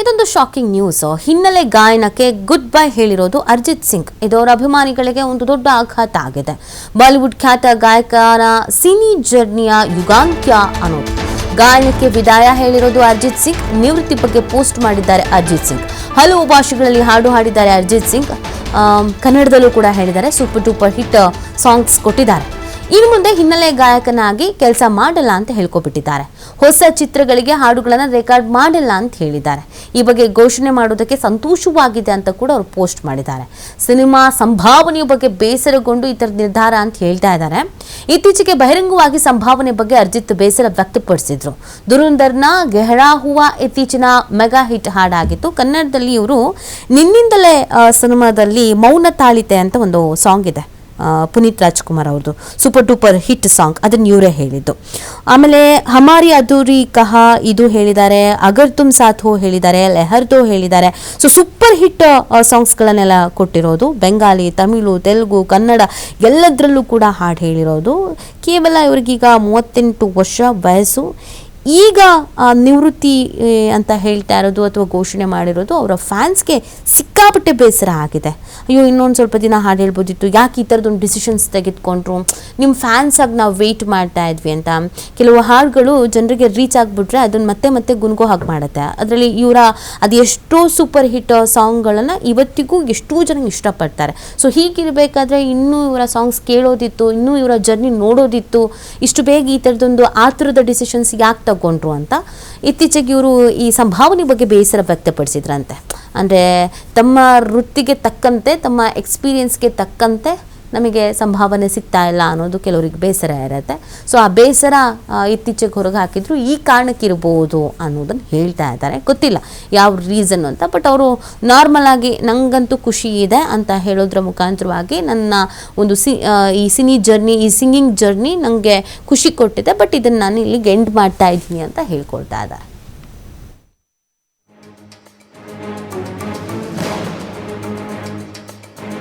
ಇದೊಂದು shocking news ಹಿನ್ನೆಲೆ ಗಾಯನಕ್ಕೆ good bye ಹೇಳಿರೋದು ಅರ್ಜಿತ್ ಸಿಂಗ್. ಇದು ಅವರ ಅಭಿಮಾನಿಗಳಿಗೆ ಒಂದು ದೊಡ್ಡ ಆಘಾತ ಆಗಿದೆ. ಬಾಲಿವುಡ್ ಖ್ಯಾತ ಗಾಯಕನ ಸಿನಿ ಜರ್ನಿಯ ಯುಗಾಂತ್ಯ ಅನ್ನೋದು. ಗಾಯನಕ್ಕೆ ವಿದಾಯ ಹೇಳಿರೋದು ಅರ್ಜಿತ್ ಸಿಂಗ್. ನಿವೃತ್ತಿ ಬಗ್ಗೆ ಪೋಸ್ಟ್ ಮಾಡಿದ್ದಾರೆ ಅರ್ಜಿತ್ ಸಿಂಗ್. ಹಲವು ಭಾಷೆಗಳಲ್ಲಿ ಹಾಡು ಹಾಡಿದ್ದಾರೆ ಅರ್ಜಿತ್ ಸಿಂಗ್. ಕನ್ನಡದಲ್ಲೂ ಕೂಡ ಹೇಳಿದ್ದಾರೆ. ಸೂಪರ್ ಟೂಪರ್ ಹಿಟ್ ಸಾಂಗ್ಸ್ ಕೊಟ್ಟಿದ್ದಾರೆ. ಇನ್ನು ಮುಂದೆ ಹಿನ್ನೆಲೆ ಗಾಯಕನಾಗಿ ಕೆಲಸ ಮಾಡಲ್ಲ ಅಂತ ಹೇಳ್ಕೊಬಿಟ್ಟಿದ್ದಾರೆ. ಹೊಸ ಚಿತ್ರಗಳಿಗೆ ಹಾಡುಗಳನ್ನು ರೆಕಾರ್ಡ್ ಮಾಡಲ್ಲ ಅಂತ ಹೇಳಿದ್ದಾರೆ. ಈ ಬಗ್ಗೆ ಘೋಷಣೆ ಮಾಡೋದಕ್ಕೆ ಸಂತೋಷವಾಗಿದೆ ಅಂತ ಕೂಡ ಅವರು ಪೋಸ್ಟ್ ಮಾಡಿದ್ದಾರೆ. ಸಿನಿಮಾ ಸಂಭಾವನೆಯ ಬಗ್ಗೆ ಬೇಸರಗೊಂಡು ಈ ಥರದ ನಿರ್ಧಾರ ಅಂತ ಹೇಳ್ತಾ ಇದ್ದಾರೆ. ಇತ್ತೀಚೆಗೆ ಬಹಿರಂಗವಾಗಿ ಸಂಭಾವನೆ ಬಗ್ಗೆ ಅರ್ಜಿತ್ ಬೇಸರ ವ್ಯಕ್ತಪಡಿಸಿದ್ರು. ದುರಂದರ್ನ ಗೆಹರಾ ಹೂವ ಇತ್ತೀಚಿನ ಮೆಗಾ ಹಿಟ್ ಹಾಡಾಗಿತ್ತು. ಕನ್ನಡದಲ್ಲಿ ಇವರು ನಿನ್ನಿಂದಲೇ ಸಿನಿಮಾದಲ್ಲಿ ಮೌನ ತಾಳಿತೆ ಅಂತ ಒಂದು ಸಾಂಗ್ ಇದೆ. ಪುನೀತ್ ರಾಜ್ಕುಮಾರ್ ಅವ್ರದ್ದು ಸೂಪರ್ ಡೂಪರ್ ಹಿಟ್ ಸಾಂಗ್ ಅದನ್ನು ಇವರೇ ಹೇಳಿದ್ದು. ಆಮೇಲೆ ಹಮಾರಿ ಅದೂರಿ ಕಹಾ ಇದು ಹೇಳಿದ್ದಾರೆ, ಅಗರ್ ತುಮ್ ಸಾಥ್ ಹೋ ಹೇಳಿದ್ದಾರೆ ಲೆಹರ್ದೋ ಹೇಳಿದ್ದಾರೆ. ಸೊ ಸೂಪರ್ ಹಿಟ್ ಸಾಂಗ್ಸ್ಗಳನ್ನೆಲ್ಲ ಕೊಟ್ಟಿರೋದು. ಬೆಂಗಾಲಿ, ತಮಿಳು, ತೆಲುಗು, ಕನ್ನಡ ಎಲ್ಲದರಲ್ಲೂ ಕೂಡ ಹಾಡು ಹೇಳಿರೋದು. ಕೇವಲ ಇವ್ರಿಗೀಗ ಮೂವತ್ತೆಂಟು ವರ್ಷ ವಯಸ್ಸು. ಈಗ ನಿವೃತ್ತಿ ಅಂತ ಹೇಳ್ತಾ ಇರೋದು ಅಥವಾ ಘೋಷಣೆ ಮಾಡಿರೋದು ಅವರ ಫ್ಯಾನ್ಸ್ಗೆ ಸಿಕ್ಕಾಪಟ್ಟೆ ಬೇಸರ ಆಗಿದೆ. ಅಯ್ಯೋ, ಇನ್ನೊಂದು ಸ್ವಲ್ಪ ದಿನ ಹಾಡು ಹೇಳ್ಬೋದಿತ್ತು. ಯಾಕೆ ಈ ಥರದೊಂದು ಡಿಸಿಷನ್ಸ್ ತೆಗೆದುಕೊಂಡ್ರು? ನಿಮ್ಮ ಫ್ಯಾನ್ಸ್ ಆಗಿ ನಾವು ವೆಯ್ಟ್ ಮಾಡ್ತಾ ಇದ್ವಿ ಅಂತ. ಕೆಲವು ಹಾಡುಗಳು ಜನರಿಗೆ ರೀಚ್ ಆಗಿಬಿಟ್ರೆ ಅದನ್ನು ಮತ್ತೆ ಮತ್ತೆ ಗುನ್ಗೋ ಹಾಗೆ ಮಾಡುತ್ತೆ. ಅದರಲ್ಲಿ ಇವರ ಅದು ಎಷ್ಟೋ ಸೂಪರ್ ಹಿಟ್ ಸಾಂಗ್ಗಳನ್ನು ಇವತ್ತಿಗೂ ಎಷ್ಟೋ ಜನ ಇಷ್ಟಪಡ್ತಾರೆ. ಸೊ ಹೀಗಿರಬೇಕಾದ್ರೆ ಇನ್ನೂ ಇವರ ಸಾಂಗ್ಸ್ ಕೇಳೋದಿತ್ತು, ಇನ್ನೂ ಇವರ ಜರ್ನಿ ನೋಡೋದಿತ್ತು. ಇಷ್ಟು ಬೇಗ ಈ ಥರದೊಂದು ಆತುರದ ಡಿಸಿಷನ್ಸ್ ಯಾಕೆ ತಗೊಂಡ್ರು ಅಂತ ಇತ್ತೀಚೆಗೆ ಇವರು ಈ ಸಂಭಾವನೆ ಬಗ್ಗೆ ಬೇಸರ ವ್ಯಕ್ತಪಡಿಸಿದ್ರಂತೆ. ಅಂದರೆ ತಮ್ಮ ವೃತ್ತಿಗೆ ತಕ್ಕಂತೆ, ತಮ್ಮ ಎಕ್ಸ್ಪೀರಿಯನ್ಸ್ಗೆ ತಕ್ಕಂತೆ ನಮಗೆ ಸಂಭಾವನೆ ಸಿಗ್ತಾ ಇಲ್ಲ ಅನ್ನೋದು ಕೆಲವರಿಗೆ ಬೇಸರ ಇರುತ್ತೆ. ಸೊ ಆ ಬೇಸರ ಇತ್ತೀಚೆಗೆ ಹೊರಗೆ ಹಾಕಿದ್ರು ಈ ಕಾರಣಕ್ಕಿರ್ಬೋದು ಅನ್ನೋದನ್ನು ಹೇಳ್ತಾ ಇದ್ದಾರೆ. ಗೊತ್ತಿಲ್ಲ ಯಾವ ರೀಸನ್ ಅಂತ, ಬಟ್ ಅವರು ನಾರ್ಮಲ್ ಆಗಿ ನಂಗಂತೂ ಖುಷಿ ಇದೆ ಅಂತ ಹೇಳೋದ್ರ ಮುಖಾಂತರವಾಗಿ ನನ್ನ ಒಂದು ಸಿ ಈ ಸಿನಿ ಜರ್ನಿ, ಈ ಸಿಂಗಿಂಗ್ ಜರ್ನಿ ನನಗೆ ಖುಷಿ ಕೊಟ್ಟಿದೆ. ಬಟ್ ಇದನ್ನು ನಾನು ಇಲ್ಲಿಗೆ ಎಂಡ್ ಮಾಡ್ತಾ ಇದ್ದೀನಿ ಅಂತ ಹೇಳ್ಕೊಳ್ತಾ ಇದ್ದಾರೆ.